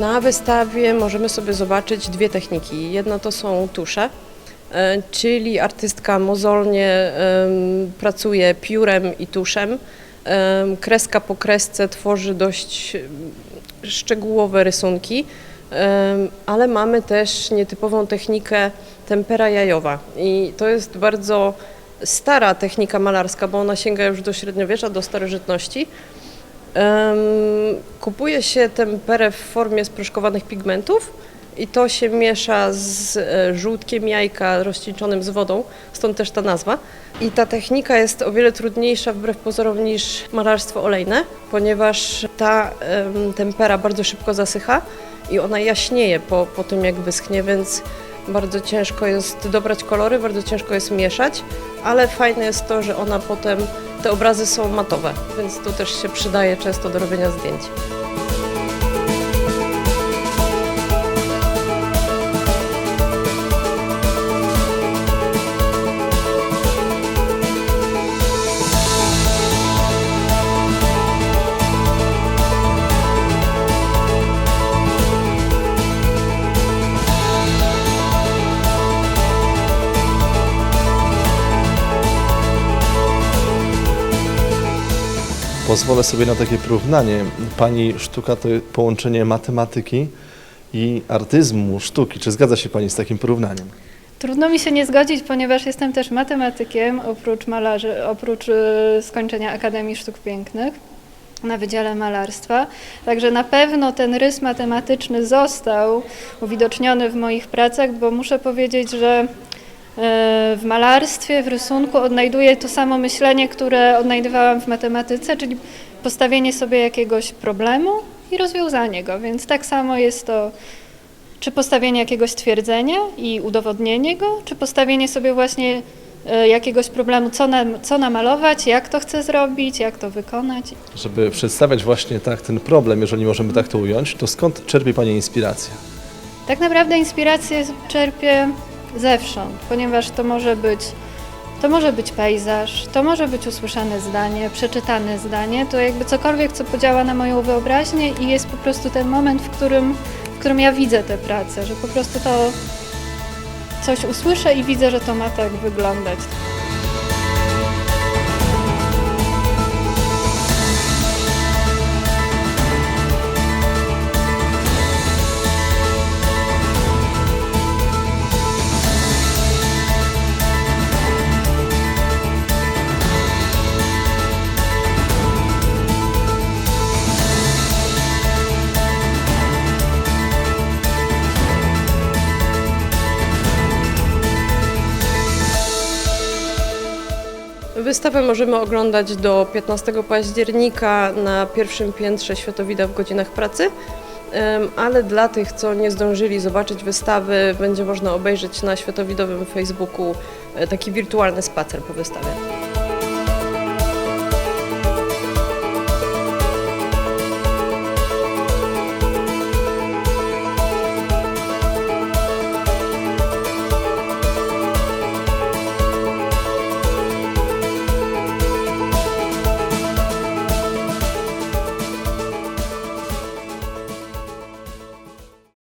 Na wystawie możemy sobie zobaczyć dwie techniki. Jedna to są tusze, e, czyli artystka mozolnie pracuje piórem i tuszem. Em, Kreska po kresce tworzy dość szczegółowe rysunki, ale mamy też nietypową technikę tempera jajowa. I to jest bardzo stara technika malarska, bo ona sięga już do średniowiecza, do starożytności. Kupuje się temperę w formie sproszkowanych pigmentów i to się miesza z e, żółtkiem jajka rozcieńczonym z wodą, stąd też ta nazwa. I ta technika jest o wiele trudniejsza wbrew pozorom niż malarstwo olejne, ponieważ ta em, tempera bardzo szybko zasycha i ona jaśnieje po, po tym jak wyschnie, więc bardzo ciężko jest dobrać kolory, bardzo ciężko jest mieszać, ale fajne jest to, że ona potem, te obrazy są matowe, więc to też się przydaje często do robienia zdjęć. Pozwolę sobie na takie porównanie. Pani sztuka to połączenie matematyki i artyzmu sztuki. Czy zgadza się Pani z takim porównaniem? Trudno mi się nie zgodzić, ponieważ jestem też matematykiem, oprócz malarzy, oprócz y, skończenia Akademii Sztuk Pięknych na Wydziale Malarstwa. Także na pewno ten rys matematyczny został uwidoczniony w moich pracach, bo muszę powiedzieć, że w malarstwie, w rysunku odnajduję to samo myślenie, które odnajdywałam w matematyce, czyli postawienie sobie jakiegoś problemu i rozwiązanie go. Więc tak samo jest to czy postawienie jakiegoś stwierdzenia i udowodnienie go, czy postawienie sobie właśnie e, jakiegoś problemu, co, nam, co namalować, jak to chcę zrobić, jak to wykonać. Żeby przedstawiać właśnie tak ten problem, jeżeli możemy tak to ująć, to skąd czerpie Pani inspirację? Tak naprawdę inspirację czerpię zewsząd, ponieważ to może być to może być pejzaż, to może być usłyszane zdanie, przeczytane zdanie, to jakby cokolwiek, co podziała na moją wyobraźnię i jest po prostu ten moment, w którym, w którym ja widzę tę pracę, że po prostu to coś usłyszę i widzę, że to ma tak wyglądać. Wystawę możemy oglądać do 15 października na pierwszym piętrze Światowida w godzinach pracy, ale dla tych, co nie zdążyli zobaczyć wystawy, będzie można obejrzeć na Światowidowym Facebooku e, taki wirtualny spacer po wystawie.